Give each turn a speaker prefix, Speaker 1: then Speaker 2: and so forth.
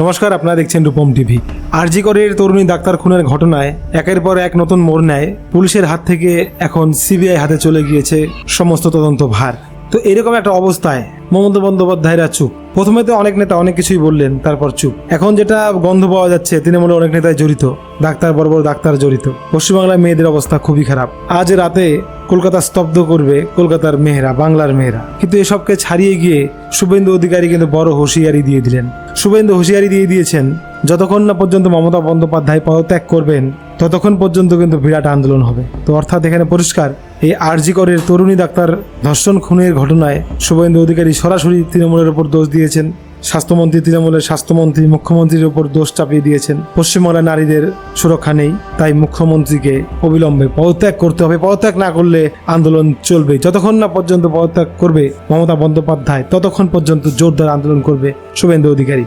Speaker 1: নমস্কার, আপনারা দেখছেন রূপম টিভি। আরজি করের তরুণী ডাক্তার খুনের ঘটনায় একের পর এক নতুন মোড় নেয় পুলিশের হাত থেকে এখন সিবিআই হাতে চলে গিয়েছে সমস্ত তদন্ত ভার। তো এরকম একটা অবস্থায় মমতা বন্দ্যোপাধ্যায়রা চুপ। প্রথমে তো অনেক নেতা অনেক কিছুই বললেন, তারপর চুপ। এখন যেটা গন্ধ পাওয়া যাচ্ছে, তৃণমূলে অনেক নেতায় জড়িত, ডাক্তার বড় বড় ডাক্তার জড়িত। পশ্চিমবাংলার মেয়েদের অবস্থা খুবই খারাপ। আজ রাতে কলকাতা স্তব্ধ করবে কলকাতার মেয়েরা, বাংলার মেয়েরা। কিন্তু এসবকে ছাড়িয়ে গিয়ে শুভেন্দু অধিকারী কিন্তু বড় হুঁশিয়ারি দিয়ে দিলেন। শুভেন্দু হুঁশিয়ারি দিয়ে দিয়েছেন, যতক্ষণ না পর্যন্ত মমতা বন্দ্যোপাধ্যায় পদত্যাগ করবেন, ততক্ষণ পর্যন্ত কিন্তু বিরাট আন্দোলন হবে। তো অর্থাৎ এখানে পরিষ্কার এই আরজি করের তরুণী ডাক্তার ধর্ষণ খুনের ঘটনায় শুভেন্দু অধিকারী সরাসরি তৃণমূলের উপর দোষ দিয়েছেন। স্বাস্থ্যমন্ত্রী, তৃণমূলের স্বাস্থ্যমন্ত্রী, মুখ্যমন্ত্রীর উপর দোষ চাপিয়ে দিয়েছেন। পশ্চিমবাংলার নারীদের সুরক্ষা নেই, তাই মুখ্যমন্ত্রীকে অবিলম্বে পদত্যাগ করতে হবে। পদত্যাগ না করলে আন্দোলন চলবে। যতক্ষণ না পর্যন্ত পদত্যাগ করবে মমতা বন্দ্যোপাধ্যায়, ততক্ষণ পর্যন্ত জোরদার আন্দোলন করবে শুভেন্দু অধিকারী।